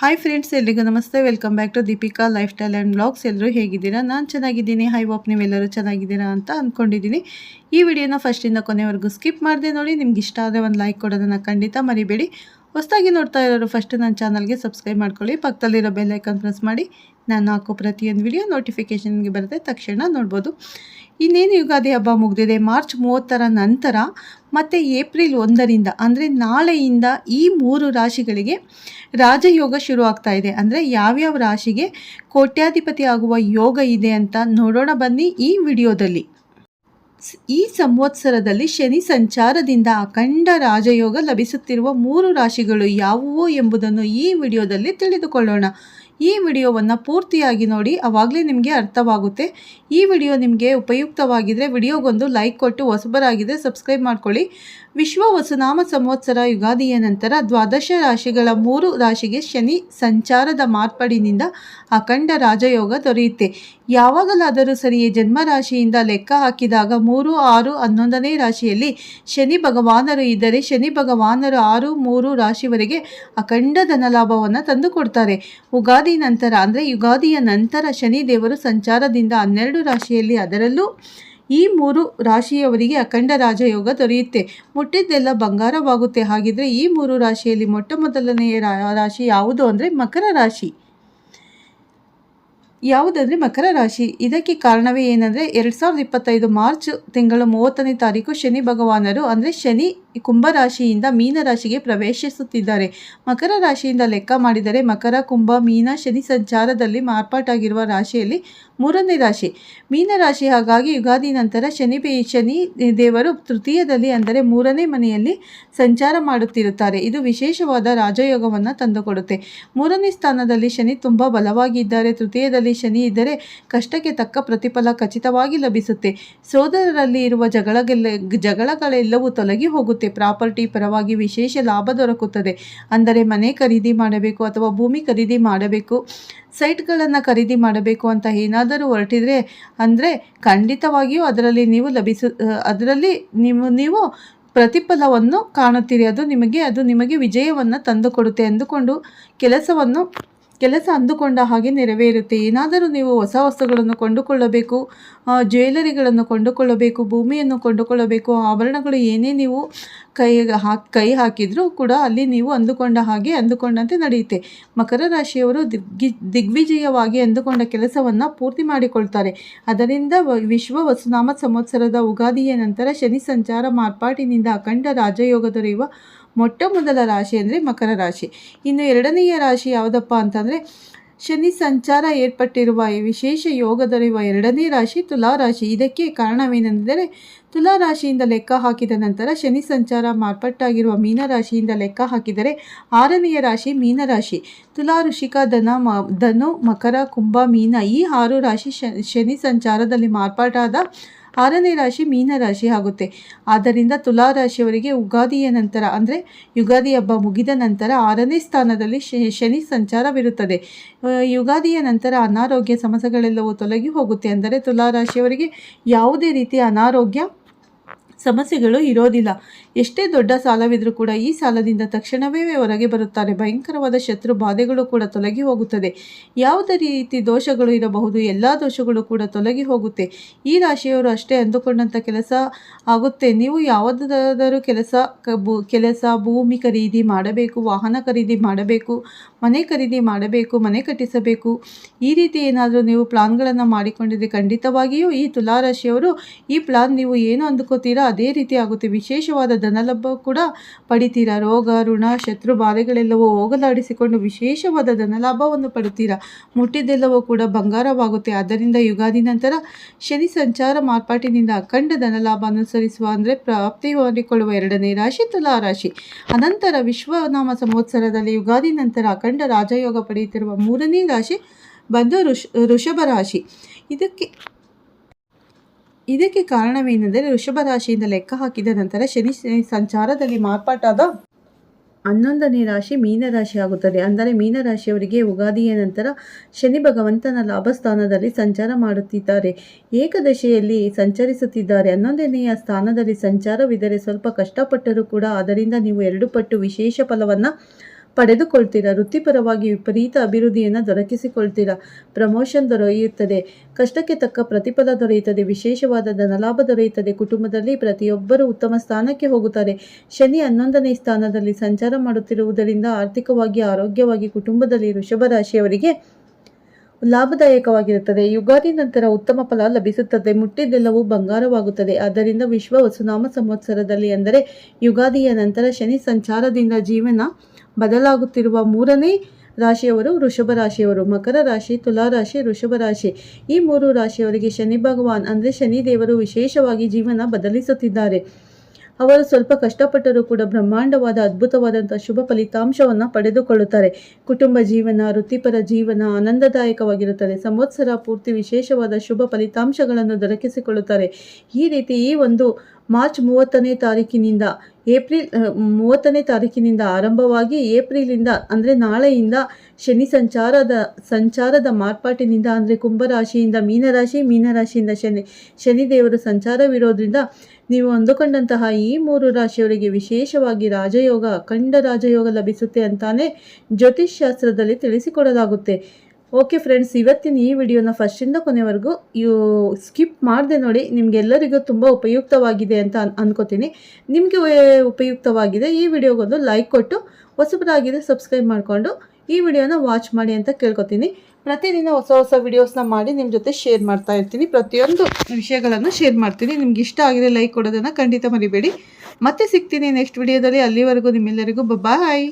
Hi friends ಎಲ್ರಿಗೂ ನಮಸ್ತೆ. Welcome back to Deepika lifestyle and blogs ಎಲ್ಲರೂ ಹೇಗಿದ್ದೀರಾ? ನಾನು ಚೆನ್ನಾಗಿದ್ದೀನಿ. ಹೈ ವಾಪ್ ನೀವೆಲ್ಲರೂ ಚೆನ್ನಾಗಿದ್ದೀರಾ ಅಂತ ಅಂದ್ಕೊಂಡಿದ್ದೀನಿ ಈ ವಿಡಿಯೋನ ಫಸ್ಟಿಂದ ಕೊನೆವರೆಗೂ ಸ್ಕಿಪ್ ಮಾಡಿದೆ ನೋಡಿ. ನಿಮ್ಗೆ ಇಷ್ಟ ಆದರೆ ಒಂದು ಲೈಕ್ ಕೊಡೋದನ್ನು ಖಂಡಿತ ಮರಿಬೇಡಿ. ಹೊಸದಾಗಿ ನೋಡ್ತಾ ಇರೋರು ಫಸ್ಟ್ ನನ್ನ ಚಾನಲ್ಗೆ ಸಬ್ಸ್ಕ್ರೈಬ್ ಮಾಡ್ಕೊಳ್ಳಿ. ಪಕ್ಕದಲ್ಲಿರೋ ಬೆಲ್ ಐಕಾನ್ ಪ್ರೆಸ್ ಮಾಡಿ. ನಾನು ಹಾಕೋ ಪ್ರತಿಯೊಂದು ವಿಡಿಯೋ ನೋಟಿಫಿಕೇಷನ್ಗೆ ಬರುತ್ತೆ. ತಕ್ಷಣ ನೋಡ್ಬೋದು. ಇನ್ನೇನು ಯುಗಾದಿ ಹಬ್ಬ ಮುಗಿದಿದೆ? ಮಾರ್ಚ್ ಮೂವತ್ತರ ನಂತರ ಮತ್ತು ಏಪ್ರಿಲ್ ಒಂದರಿಂದ ಅಂದರೆ ನಾಳೆಯಿಂದ ಈ ಮೂರು ರಾಶಿಗಳಿಗೆ ರಾಜಯೋಗ ಶುರು ಆಗ್ತಾ ಇದೆ. ಅಂದರೆ ಯಾವ್ಯಾವ ರಾಶಿಗೆ ಕೋಟ್ಯಾಧಿಪತಿ ಆಗುವ ಯೋಗ ಇದೆ ಅಂತ ನೋಡೋಣ ಬನ್ನಿ ಈ ವಿಡಿಯೋದಲ್ಲಿ ಈ ಸಂವತ್ಸರದಲ್ಲಿ ಶನಿ ಸಂಚಾರದಿಂದ ಅಖಂಡ ರಾಜಯೋಗ ಲಭಿಸುತ್ತಿರುವ ಮೂರು ರಾಶಿಗಳು ಯಾವುವು ಎಂಬುದನ್ನು ಈ ವಿಡಿಯೋದಲ್ಲಿ ತಿಳಿದುಕೊಳ್ಳೋಣ. ಈ ವಿಡಿಯೋವನ್ನು ಪೂರ್ತಿಯಾಗಿ ನೋಡಿ, ಅವಾಗಲೇ ನಿಮಗೆ ಅರ್ಥವಾಗುತ್ತೆ. ಈ ವಿಡಿಯೋ ನಿಮಗೆ ಉಪಯುಕ್ತವಾಗಿದ್ದರೆ ವಿಡಿಯೋಗೊಂದು ಲೈಕ್ ಕೊಟ್ಟು ಹೊಸಬರಾಗಿದ್ದರೆ ಸಬ್ಸ್ಕ್ರೈಬ್ ಮಾಡ್ಕೊಳ್ಳಿ. ವಿಶ್ವ ವಸುನಾಮ ಸಂವತ್ಸರ ಯುಗಾದಿಯ ನಂತರ ದ್ವಾದಶ ರಾಶಿಗಳ ಮೂರು ರಾಶಿಗೆ ಶನಿ ಸಂಚಾರದ ಮಾರ್ಪಾಡಿನಿಂದ ಅಖಂಡ ರಾಜಯೋಗ ದೊರೆಯುತ್ತೆ. ಯಾವಾಗಲಾದರೂ ಸರಿಯೇ ಜನ್ಮ ರಾಶಿಯಿಂದ ಲೆಕ್ಕ ಹಾಕಿದಾಗ ಮೂರು, ಆರು, ಹನ್ನೊಂದನೇ ರಾಶಿಯಲ್ಲಿ ಶನಿ ಭಗವಾನರು ಇದ್ದರೆ, ಶನಿ ಭಗವಾನರು ಆರು, ಮೂರು ರಾಶಿವರೆಗೆ ಅಖಂಡ ಧನಲಾಭವನ್ನು ತಂದುಕೊಡ್ತಾರೆ. ಉಗಾದಿ ನಂತರ, ಅಂದರೆ ಯುಗಾದಿಯ ನಂತರ ಶನಿ ದೇವರು ಸಂಚಾರದಿಂದ ಹನ್ನೆರಡು ರಾಶಿಯಲ್ಲಿ, ಅದರಲ್ಲೂ ಈ ಮೂರು ರಾಶಿಯವರಿಗೆ ಅಖಂಡ ರಾಜಯೋಗ ದೊರೆಯುತ್ತೆ. ಮುಟ್ಟಿದ್ದೆಲ್ಲ ಬಂಗಾರವಾಗುತ್ತೆ. ಹಾಗಿದ್ರೆ ಈ ಮೂರು ರಾಶಿಯಲ್ಲಿ ಮೊಟ್ಟ ಮೊದಲನೆಯ ರಾಶಿ ಯಾವುದು ಅಂದರೆ ಮಕರ ರಾಶಿ. ಯಾವುದಂದರೆ ಮಕರ ರಾಶಿ. ಇದಕ್ಕೆ ಕಾರಣವೇ ಏನಂದರೆ, ಎರಡು ಸಾವಿರದ ಇಪ್ಪತ್ತೈದು ಮಾರ್ಚ್ ತಿಂಗಳ ಮೂವತ್ತನೇ ತಾರೀಕು ಶನಿ ಭಗವಾನರು, ಅಂದರೆ ಶನಿ ಕುಂಭರಾಶಿಯಿಂದ ಮೀನರಾಶಿಗೆ ಪ್ರವೇಶಿಸುತ್ತಿದ್ದಾರೆ. ಮಕರ ರಾಶಿಯಿಂದ ಲೆಕ್ಕ ಮಾಡಿದರೆ, ಮಕರ, ಕುಂಭ, ಮೀನ, ಶನಿ ಸಂಚಾರದಲ್ಲಿ ಮಾರ್ಪಾಟಾಗಿರುವ ರಾಶಿಯಲ್ಲಿ ಮೂರನೇ ರಾಶಿ. ಮೀನರಾಶಿ ಹಾಗಾಗಿ ಯುಗಾದಿ ನಂತರ ಶನಿ ಶನಿ ದೇವರು ತೃತೀಯದಲ್ಲಿ ಅಂದರೆ ಮೂರನೇ ಮನೆಯಲ್ಲಿ ಸಂಚಾರ ಮಾಡುತ್ತಿರುತ್ತಾರೆ. ಇದು ವಿಶೇಷವಾದ ರಾಜಯೋಗವನ್ನು ತಂದುಕೊಡುತ್ತೆ. ಮೂರನೇ ಸ್ಥಾನದಲ್ಲಿ ಶನಿ ತುಂಬ ಬಲವಾಗಿದ್ದಾರೆ. ತೃತೀಯದಲ್ಲಿ ಶನಿ ಇದ್ದರೆ ಕಷ್ಟಕ್ಕೆ ತಕ್ಕ ಪ್ರತಿಫಲ ಖಚಿತವಾಗಿ ಲಭಿಸುತ್ತೆ. ಸೋದರರಲ್ಲಿ ಇರುವ ಜಗಳಗೆಲ್ಲ, ಜಗಳಗಳೆಲ್ಲವೂ ತೊಲಗಿ ಹೋಗುತ್ತೆ. ಪ್ರಾಪರ್ಟಿ ಪರವಾಗಿ ವಿಶೇಷ ಲಾಭ ದೊರಕುತ್ತದೆ. ಅಂದರೆ ಮನೆ ಖರೀದಿ ಮಾಡಬೇಕು ಅಥವಾ ಭೂಮಿ ಖರೀದಿ ಮಾಡಬೇಕು, ಸೈಟ್ಗಳನ್ನು ಖರೀದಿ ಮಾಡಬೇಕು ಅಂತ ಏನಾದರೂ ಹೊರಟಿದ್ರೆ, ಅಂದರೆ ಖಂಡಿತವಾಗಿಯೂ ಅದರಲ್ಲಿ ನೀವು ಲಭಿಸು, ಅದರಲ್ಲಿ ನೀವು ನೀವು ಪ್ರತಿಫಲವನ್ನು ಕಾಣುತ್ತೀರಿ. ಅದು ನಿಮಗೆ ಅದು ನಿಮಗೆ ವಿಜಯವನ್ನು ತಂದುಕೊಡುತ್ತೆ ಅಂದುಕೊಂಡು ಕೆಲಸವನ್ನು ಕೆಲಸ ಅಂದುಕೊಂಡ ಹಾಗೆ ನೆರವೇರುತ್ತೆ. ಏನಾದರೂ ನೀವು ಹೊಸ ವಸ್ತುಗಳನ್ನು ಕೊಂಡುಕೊಳ್ಳಬೇಕು ಜ್ಯುವೆಲರಿಗಳನ್ನು ಕೊಂಡುಕೊಳ್ಳಬೇಕು, ಭೂಮಿಯನ್ನು ಕೊಂಡುಕೊಳ್ಳಬೇಕು ಆಭರಣಗಳು ಏನೇ ನೀವು ಕೈ ಹಾಕಿ ಕೈ ಹಾಕಿದರೂ ಕೂಡ ಅಲ್ಲಿ ನೀವು ಅಂದುಕೊಂಡ ಹಾಗೆ ಅಂದುಕೊಂಡಂತೆ ನಡೆಯುತ್ತೆ. ಮಕರ ರಾಶಿಯವರು ದಿಗ್ಗಿ ದಿಗ್ವಿಜಯವಾಗಿ ಅಂದುಕೊಂಡ ಕೆಲಸವನ್ನು ಪೂರ್ತಿ ಮಾಡಿಕೊಳ್ತಾರೆ. ಅದರಿಂದ ವಿಶ್ವ ವಸುನಾಮ ಸಂವತ್ಸರದ ಉಗಾದಿಯ ನಂತರ ಶನಿ ಸಂಚಾರ ಮಾರ್ಪಾಟಿನಿಂದ ಅಖಂಡ ರಾಜಯೋಗ ದೊರೆಯುವ ಮೊಟ್ಟ ಮೊದಲ ರಾಶಿ ಅಂದರೆ ಮಕರ ರಾಶಿ. ಇನ್ನು ಎರಡನೆಯ ರಾಶಿ ಯಾವುದಪ್ಪ ಅಂತಂದರೆ, ಶನಿ ಸಂಚಾರ ಏರ್ಪಟ್ಟಿರುವ ಈ ವಿಶೇಷ ಯೋಗ ದೊರೆಯುವ ಎರಡನೇ ರಾಶಿ ತುಲಾ ರಾಶಿ. ಇದಕ್ಕೆ ಕಾರಣವೇನೆಂದರೆ, ತುಲಾ ರಾಶಿಯಿಂದ ಲೆಕ್ಕ ಹಾಕಿದ ನಂತರ ಶನಿ ಸಂಚಾರ ಮಾರ್ಪಟ್ಟಾಗಿರುವ ಮೀನರಾಶಿಯಿಂದ ಲೆಕ್ಕ ಹಾಕಿದರೆ ಆರನೆಯ ರಾಶಿ ಮೀನರಾಶಿ ತುಲಾ ಋಷಿಕ ಧನ ಮ, ಧನು, ಮಕರ, ಕುಂಭ, ಮೀನ ಈ ಆರು ರಾಶಿ ಶನಿ ಸಂಚಾರದಲ್ಲಿ ಮಾರ್ಪಾಟಾದ ಆರನೇ ರಾಶಿ ಮೀನರಾಶಿ ಆಗುತ್ತೆ. ಆದ್ದರಿಂದ ತುಲಾ ರಾಶಿಯವರಿಗೆ ಉಗಾದಿಯ ನಂತರ, ಅಂದರೆ ಯುಗಾದಿ ಹಬ್ಬ ಮುಗಿದ ನಂತರ ಆರನೇ ಸ್ಥಾನದಲ್ಲಿ ಶನಿ ಸಂಚಾರವಿರುತ್ತದೆ. ಯುಗಾದಿಯ ನಂತರ ಅನಾರೋಗ್ಯ ಸಮಸ್ಯೆಗಳೆಲ್ಲವೂ ತೊಲಗಿ ಹೋಗುತ್ತೆ. ಅಂದರೆ ತುಲಾ ರಾಶಿಯವರಿಗೆ ಯಾವುದೇ ರೀತಿಯ ಅನಾರೋಗ್ಯ ಸಮಸ್ಯೆಗಳು ಇರೋದಿಲ್ಲ. ಎಷ್ಟೇ ದೊಡ್ಡ ಸಾಲವಿದ್ರೂ ಕೂಡ ಈ ಸಾಲದಿಂದ ತಕ್ಷಣವೇ ಹೊರಗೆ ಬರುತ್ತಾರೆ. ಭಯಂಕರವಾದ ಶತ್ರು ಬಾಧೆಗಳು ಕೂಡ ತೊಲಗಿ ಹೋಗುತ್ತದೆ. ಯಾವುದೇ ರೀತಿ ದೋಷಗಳು ಇರಬಹುದು, ಎಲ್ಲ ದೋಷಗಳು ಕೂಡ ತೊಲಗಿ ಹೋಗುತ್ತೆ. ಈ ರಾಶಿಯವರು ಅಷ್ಟೇ ಅಂದುಕೊಂಡಂಥ ಕೆಲಸ ಆಗುತ್ತೆ. ನೀವು ಯಾವುದಾದರೂ ಕೆಲಸ ಕೆಲಸ, ಭೂಮಿ ಖರೀದಿ ಮಾಡಬೇಕು, ವಾಹನ ಖರೀದಿ ಮಾಡಬೇಕು ಮನೆ ಖರೀದಿ ಮಾಡಬೇಕು, ಮನೆ ಕಟ್ಟಿಸಬೇಕು. ಈ ರೀತಿ ಏನಾದರೂ ನೀವು ಪ್ಲಾನ್ಗಳನ್ನು ಮಾಡಿಕೊಂಡಿದ್ದರೆ ಖಂಡಿತವಾಗಿಯೂ ಈ ತುಲಾರಾಶಿಯವರು ಈ ಪ್ಲಾನ್ ನೀವು ಏನು ಅಂದುಕೋತೀರಾ ಅದೇ ರೀತಿ ಆಗುತ್ತೆ. ವಿಶೇಷವಾದ ಧನಲಾಭ ಕೂಡ ಪಡಿತೀರಾ. ರೋಗ, ಋಣ, ಶತ್ರು ಬಾಧೆಗಳೆಲ್ಲವೂ ಹೋಗಲಾಡಿಸಿಕೊಂಡು ವಿಶೇಷವಾದ ಧನಲಾಭವನ್ನು ಪಡಿತೀರಾ ಮುಟ್ಟಿದ್ದೆಲ್ಲವೂ ಕೂಡ ಬಂಗಾರವಾಗುತ್ತೆ. ಆದ್ದರಿಂದ ಯುಗಾದಿ ನಂತರ ಶನಿ ಸಂಚಾರ ಮಾರ್ಪಾಟಿನಿಂದ ಅಖಂಡ ಧನಲಾಭ ಅನುಸರಿಸುವ ಅಂದರೆ ಪ್ರಾಪ್ತಿ ಮಾಡಿಕೊಳ್ಳುವ ಎರಡನೇ ರಾಶಿ ತುಲಾ ರಾಶಿ ಅನಂತರ ವಿಶ್ವನಾಮ ಸಂವತ್ಸರದಲ್ಲಿ ಯುಗಾದಿ ನಂತರ ರಾಜಯೋಗ ಪಡೆಯುತ್ತಿರುವ ಮೂರನೇ ರಾಶಿ ಬಂದು ಋಷ್, ಋಷಭ ರಾಶಿ. ಇದಕ್ಕೆ ಇದಕ್ಕೆ ಕಾರಣವೇನೆಂದರೆ ಋಷಭ ರಾಶಿಯಿಂದ ಲೆಕ್ಕ ಹಾಕಿದ ನಂತರ ಶನಿ ಸಂಚಾರದಲ್ಲಿ ಮಾರ್ಪಾಟಾದ ಹನ್ನೊಂದನೇ ರಾಶಿ ಮೀನರಾಶಿ ಆಗುತ್ತದೆ. ಅಂದರೆ ಮೀನರಾಶಿಯವರಿಗೆ ಉಗಾದಿಯ ನಂತರ ಶನಿ ಭಗವಂತನ ಲಾಭಸ್ಥಾನದಲ್ಲಿ ಸಂಚಾರ ಮಾಡುತ್ತಿದ್ದಾರೆ. ಏಕದಶೆಯಲ್ಲಿ ಸಂಚರಿಸುತ್ತಿದ್ದಾರೆ. ಹನ್ನೊಂದನೆಯ ಸ್ಥಾನದಲ್ಲಿ ಸಂಚಾರವಿದ್ದರೆ ಸ್ವಲ್ಪ ಕಷ್ಟಪಟ್ಟರೂ ಕೂಡ ಅದರಿಂದ ನೀವು ಎರಡು ಪಟ್ಟು ವಿಶೇಷ ಫಲವನ್ನು ಪಡೆದುಕೊಳ್ತೀರಾ? ವೃತ್ತಿಪರವಾಗಿ ವಿಪರೀತ ಅಭಿವೃದ್ಧಿಯನ್ನು ದೊರಕಿಸಿಕೊಳ್ತೀರಾ? ಪ್ರಮೋಷನ್ ದೊರೆಯುತ್ತದೆ. ಕಷ್ಟಕ್ಕೆ ತಕ್ಕ ಪ್ರತಿಫಲ ದೊರೆಯುತ್ತದೆ. ವಿಶೇಷವಾದ ಧನಲಾಭ ದೊರೆಯುತ್ತದೆ. ಕುಟುಂಬದಲ್ಲಿ ಪ್ರತಿಯೊಬ್ಬರು ಉತ್ತಮ ಸ್ಥಾನಕ್ಕೆ ಹೋಗುತ್ತಾರೆ. ಶನಿ ಹನ್ನೊಂದನೇ ಸ್ಥಾನದಲ್ಲಿ ಸಂಚಾರ ಮಾಡುತ್ತಿರುವುದರಿಂದ ಆರ್ಥಿಕವಾಗಿ, ಆರೋಗ್ಯವಾಗಿ, ಕುಟುಂಬದಲ್ಲಿ ವೃಷಭ ರಾಶಿಯವರಿಗೆ ಲಾಭದಾಯಕವಾಗಿರುತ್ತದೆ. ಯುಗಾದಿ ನಂತರ ಉತ್ತಮ ಫಲ ಲಭಿಸುತ್ತದೆ. ಮುಟ್ಟಿದ್ದೆಲ್ಲವೂ ಬಂಗಾರವಾಗುತ್ತದೆ. ಆದ್ದರಿಂದ ವಿಶ್ವ ವಸುನಾಮ ಸಂವತ್ಸರದಲ್ಲಿ ಅಂದರೆ ಯುಗಾದಿಯ ನಂತರ ಶನಿ ಸಂಚಾರದಿಂದ ಜೀವನ ಬದಲಾಗುತ್ತಿರುವ ಮೂರನೇ ರಾಶಿಯವರು ವೃಷಭ ರಾಶಿಯವರು. ಮಕರ ರಾಶಿ, ತುಲಾ ರಾಶಿ, ವೃಷಭ ರಾಶಿ. ಈ ಮೂರು ರಾಶಿಯವರಿಗೆ ಶನಿ ಭಗವಾನ್ ಅಂದರೆ ಶನಿ ದೇವರು ವಿಶೇಷವಾಗಿ ಜೀವನ ಬದಲಿಸುತ್ತಿದ್ದಾರೆ. ಅವರು ಸ್ವಲ್ಪ ಕಷ್ಟಪಟ್ಟರೂ ಕೂಡ ಬ್ರಹ್ಮಾಂಡವಾದ ಅದ್ಭುತವಾದಂಥ ಶುಭ ಫಲಿತಾಂಶವನ್ನು ಪಡೆದುಕೊಳ್ಳುತ್ತಾರೆ. ಕುಟುಂಬ ಜೀವನ, ವೃತ್ತಿಪರ ಜೀವನ ಆನಂದದಾಯಕವಾಗಿರುತ್ತದೆ. ಸಂವತ್ಸರ ಪೂರ್ತಿ ವಿಶೇಷವಾದ ಶುಭ ಫಲಿತಾಂಶಗಳನ್ನು ದೊರಕಿಸಿಕೊಳ್ಳುತ್ತಾರೆ. ಈ ರೀತಿ ಈ ಒಂದು ಮಾರ್ಚ್ ಮೂವತ್ತನೇ ತಾರೀಕಿನಿಂದ ಏಪ್ರಿಲ್ ಮೂವತ್ತನೇ ತಾರೀಕಿನಿಂದ ಆರಂಭವಾಗಿ ಏಪ್ರಿಲಿಂದ ಅಂದರೆ ನಾಳೆಯಿಂದ ಶನಿ ಸಂಚಾರದ ಸಂಚಾರದ ಮಾರ್ಪಾಟಿನಿಂದ ಅಂದರೆ ಕುಂಭರಾಶಿಯಿಂದ ಮೀನರಾಶಿ, ಮೀನರಾಶಿಯಿಂದ ಶನಿ, ಶನಿದೇವರು ಸಂಚಾರವಿರೋದ್ರಿಂದ ನೀವು ಅಂದುಕೊಂಡಂತಹ ಈ ಮೂರು ರಾಶಿಯವರಿಗೆ ವಿಶೇಷವಾಗಿ ರಾಜಯೋಗ, ಅಖಂಡ ರಾಜಯೋಗ ಲಭಿಸುತ್ತೆ ಅಂತಾನೆ ಜ್ಯೋತಿಷ್ ಶಾಸ್ತ್ರದಲ್ಲಿ ತಿಳಿಸಿಕೊಡಲಾಗುತ್ತೆ. ಓಕೆ ಫ್ರೆಂಡ್ಸ್ ಇವತ್ತಿನ ಈ ವಿಡಿಯೋನ ಫಸ್ಟಿಂದ ಕೊನೆವರೆಗೂ ಇವು ಸ್ಕಿಪ್ ಮಾಡಿದೆ ನೋಡಿ, ನಿಮಗೆಲ್ಲರಿಗೂ ತುಂಬ ಉಪಯುಕ್ತವಾಗಿದೆ ಅಂತ ಅನ್, ಅನ್ಕೋತೀನಿ. ನಿಮಗೆ ಉಪಯುಕ್ತವಾಗಿದೆ ಈ ವಿಡಿಯೋಗೊಂದು ಲೈಕ್ ಕೊಟ್ಟು ಹೊಸಬರಾಗಿದೆ ಸಬ್ಸ್ಕ್ರೈಬ್ ಮಾಡಿಕೊಂಡು, ಈ ವಿಡಿಯೋನ ವಾಚ್ ಮಾಡಿ ಅಂತ ಕೇಳ್ಕೊತೀನಿ. ಪ್ರತಿದಿನ ಹೊಸ ಹೊಸ ವಿಡಿಯೋಸ್ನ ಮಾಡಿ ನಿಮ್ಮ ಜೊತೆ ಶೇರ್ ಮಾಡ್ತಾ ಇರ್ತೀನಿ. ಪ್ರತಿಯೊಂದು ವಿಷಯಗಳನ್ನು ಶೇರ್ ಮಾಡ್ತೀನಿ. ನಿಮ್ಗೆ ಇಷ್ಟ ಆಗಿದೆ ಲೈಕ್ ಕೊಡೋದನ್ನು ಖಂಡಿತ ಮರಿಬೇಡಿ. ಮತ್ತೆ ಸಿಗ್ತೀನಿ ನೆಕ್ಸ್ಟ್ ವಿಡಿಯೋದಲ್ಲಿ ಅಲ್ಲಿವರೆಗೂ ನಿಮ್ಮೆಲ್ಲರಿಗೂ ಬಾಯ್